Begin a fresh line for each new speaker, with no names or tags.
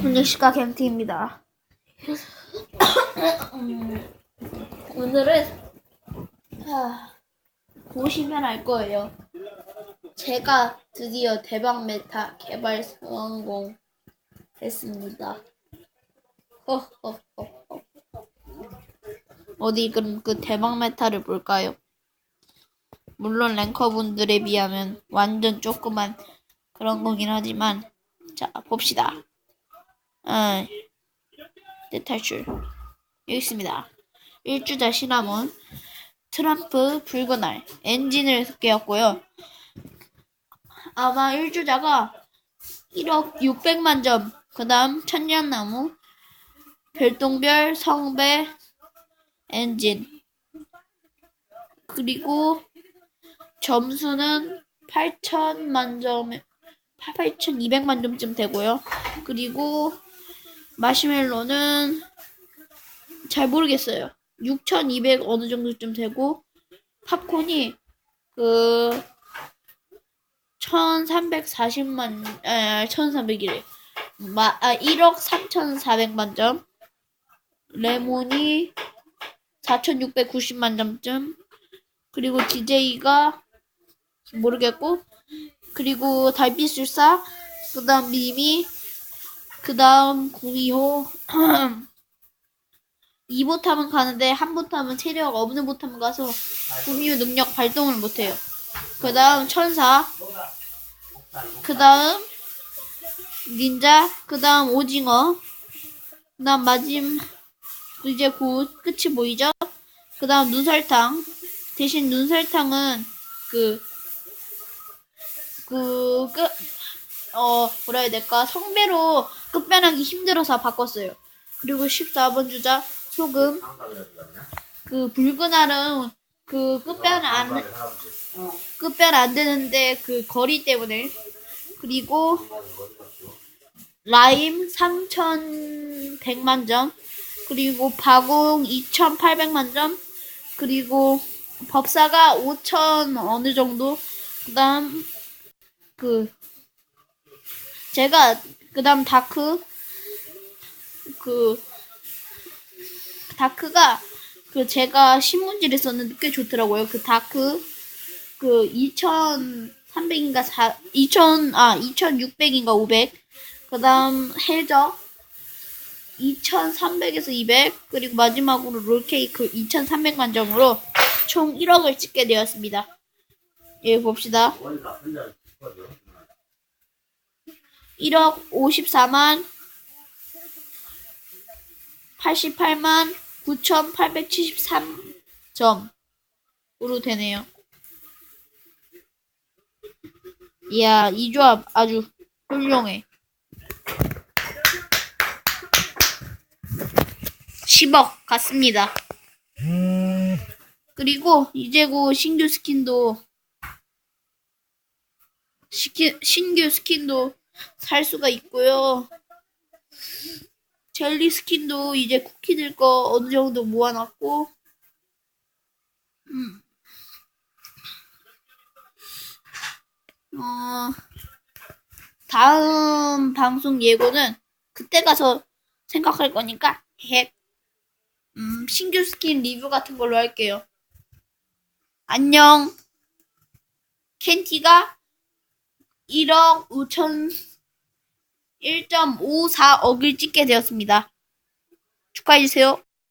분식가 캠티입니다. 음, 오늘은 아, 보시면 알 거예요. 제가 드디어 대박 메타 개발 성공했습니다. 허허허허. 어디 그럼 그 대박 메타를 볼까요? 물론 랭커분들에 비하면 완전 조그만 그런 거긴 하지만 자 봅시다. 아, 대탈출 여기 있습니다. 일주자 시나몬 트럼프 붉은 알 엔진을 깨었고요. 아마 일주자가 1억 600만 점. 그 다음 천년나무 별똥별 성배 엔진 그리고 점수는 8천만 점 8,200만 점쯤 되고요. 그리고 마시멜로는 잘 모르겠어요. 6,200 어느 정도쯤 되고 팝콘이 그 1,340만 에 1,300이래. 마, 아 1억 3,400만 점. 레몬이 4,690만 점쯤. 그리고 DJ가 모르겠고 그리고 달빛술사 그 다음 미미 그 다음 구미호 2보 탐은 가는데 한 보 탐은 체력 없는 보탐 가서 구미호 능력 발동을 못해요. 그 다음 천사 그 다음 닌자 그 다음 오징어 그 다음 마지막 이제 곧 끝이 보이죠? 그 다음 눈설탕 대신 눈설탕은 그 그, 끝, 어, 뭐라 해야 될까? 성배로 끝변하기 힘들어서 바꿨어요. 그리고 14번 주자, 소금. 그, 붉은 알은 그 끝변 안, 끝변 안 되는데 그 거리 때문에. 그리고, 라임 3,100만 점. 그리고 바공 2,800만 점. 그리고 법사가 5,000 어느 정도. 그 다음, 그 제가 그다음 다크 그 다크가 그 제가 신문지를 썼는데 꽤 좋더라고요. 그 다크 그 2,300인가 4 2,000 아 2,600인가 500 그다음 해저 2,300에서 200 그리고 마지막으로 롤케이크 2,300 만 점으로 총 1억을 찍게 되었습니다. 예 봅시다. 1억 54만 88만 9,873점으로 되네요. 이야, 이 조합 아주 훌륭해. 10억 갔습니다. 그리고 이제 곧 신규 스킨도 시키, 신규 스킨도 살 수가 있고요. 젤리 스킨도 이제 쿠키들 거 어느 정도 모아놨고, 음. 어, 다음 방송 예고는 그때 가서 생각할 거니까, 핵. 음, 신규 스킨 리뷰 같은 걸로 할게요. 안녕. 캔티가 1억 5천 1.54억을 찍게 되었습니다. 축하해주세요.